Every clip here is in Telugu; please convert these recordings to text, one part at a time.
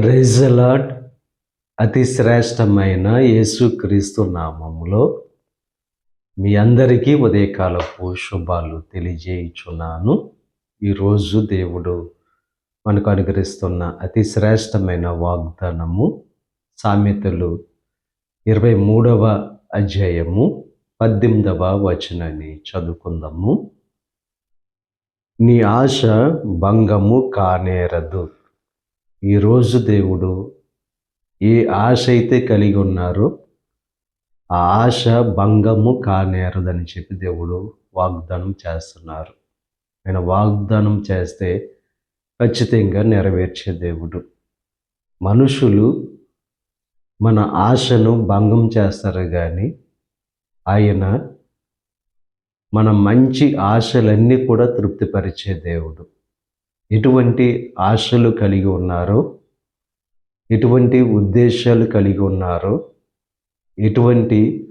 ప్రైజలాడ్ అతి శ్రేష్టమైన యేసుక్రీస్తు నామములో మీ అందరికీ ఉదయకాలపు శుభాలు తెలియజేయుచున్నాను. ఈరోజు దేవుడు మనకు అనుగ్రహిస్తున్న అతి శ్రేష్టమైన వాగ్దానము సామెతలు ఇరవై మూడవ అధ్యాయము పద్దెనిమిదవ వచనాన్ని చదువుకుందాము. నీ ఆశ భంగము కానేరదు. ఈరోజు దేవుడు ఏ ఆశ అయితే కలిగి ఉన్నారో ఆ ఆశ భంగము కానేరదని చెప్పి దేవుడు వాగ్దానం చేస్తున్నారు. ఆయన వాగ్దానం చేస్తే ఖచ్చితంగా నెరవేర్చే దేవుడు. మనుషులు మన ఆశను భంగం చేస్తారు కానీ ఆయన మన మంచి ఆశలన్నీ కూడా తృప్తిపరిచే దేవుడు. ఎటువంటి ఆశలు కలిగి ఉన్నారో ఎటువంటి ఉద్దేశాలు కలిగి ఉన్నారో ఎటువంటి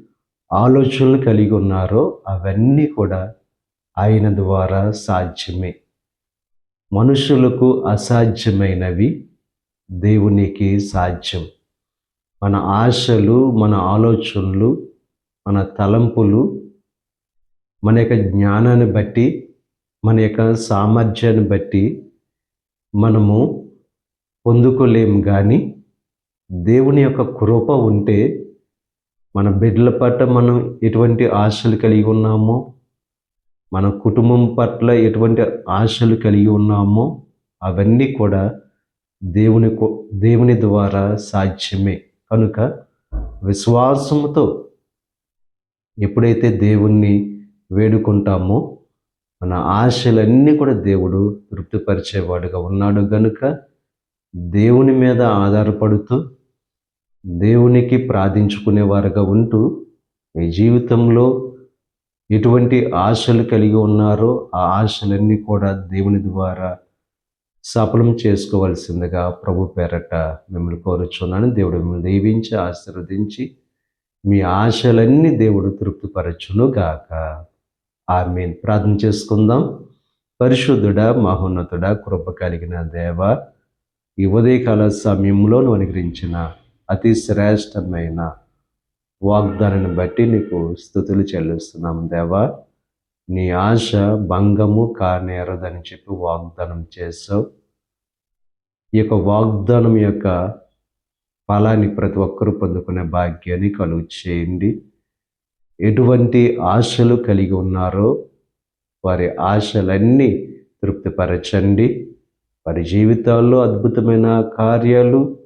ఆలోచనలు కలిగి ఉన్నారో అవన్నీ కూడా ఆయన ద్వారా సాధ్యమే. మనుషులకు అసాధ్యమైనవి దేవునికి సాధ్యం. మన ఆశలు మన ఆలోచనలు మన తలంపులు మన యొక్క జ్ఞానాన్ని బట్టి మన యొక్క సామర్థ్యాన్ని బట్టి మనము పొందుకోలేము కానీ దేవుని యొక్క కృప ఉంటే మన బిడ్డల పట్ల మనం ఎటువంటి ఆశలు కలిగి ఉన్నామో మన కుటుంబం పట్ల ఎటువంటి ఆశలు కలిగి ఉన్నామో అవన్నీ కూడా దేవుని దేవుని ద్వారా సాధ్యమే. కనుక విశ్వాసముతో ఎప్పుడైతే దేవుణ్ణి వేడుకుంటామో మన ఆశలన్నీ కూడా దేవుడు తృప్తిపరిచేవాడుగా ఉన్నాడు గనుక దేవుని మీద ఆధారపడుతూ దేవునికి ప్రార్థించుకునేవారుగా ఉంటూ మీ జీవితంలో ఎటువంటి ఆశలు కలిగి ఉన్నారో ఆ ఆశలన్నీ కూడా దేవుని ద్వారా సఫలం చేసుకోవాల్సిందిగా ప్రభు పేరట మిమ్మల్ని కోరుచున్నాను. దేవుడు మిమ్మల్ని దీవించి ఆశీర్వదించి మీ ఆశలన్నీ దేవుడు తృప్తిపరచును గాక ఆమె ప్రార్థన చేసుకుందాం. పరిశుద్ధుడ మహోన్నతుడ కృప కలిగిన దేవ ఈ ఉదయకాల సమయంలో అనుగ్రహించిన అతి శ్రేష్టమైన వాగ్దానాన్ని బట్టి నీకు స్థుతులు చెల్లిస్తున్నాం దేవా. నీ ఆశ భంగము కానేరదని చెప్పి వాగ్దానం చేసావు ఈ యొక్క వాగ్దానం యొక్క ఫలాన్ని ప్రతి ఒక్కరూ పొందుకునే భాగ్యాన్ని కలుగు చేయండి. ఎటువంటి ఆశలు కలిగి ఉన్నారో వారి ఆశలన్నీ తృప్తిపరచండి. వారి జీవితాల్లో అద్భుతమైన కార్యాలు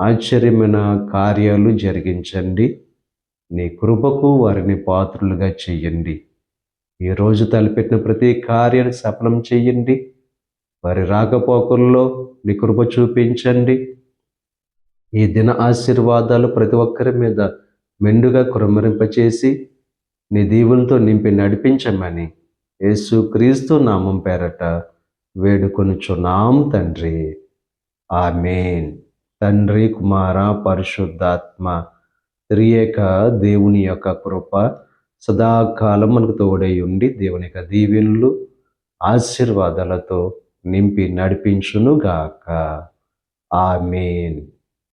ఆశ్చర్యమైన కార్యాలు జరిగించండి. నీ కృపకు వారిని పాత్రులుగా చెయ్యండి ఈరోజు తలపెట్టిన ప్రతి కార్యాన్ని సఫలం చెయ్యండి వారి రాకపోకల్లో నీ కృప చూపించండి. ఈ దిన ఆశీర్వాదాలు ప్రతి ఒక్కరి మీద మెండుగా కురమరింపచేసి నీ దీవులతో నింపి నడిపించమని యేసు క్రీస్తు నామం పేరట వేడుకొనుచున్నాం తండ్రి. ఆమెన్. తండ్రి కుమార పరిశుద్ధాత్మ త్రియేక దేవుని యొక్క కృప సదాకాలం మనకు తోడై ఉండి దేవుని యొక్క దీవెనలు ఆశీర్వాదాలతో నింపి నడిపించునుగాక. ఆమెన్.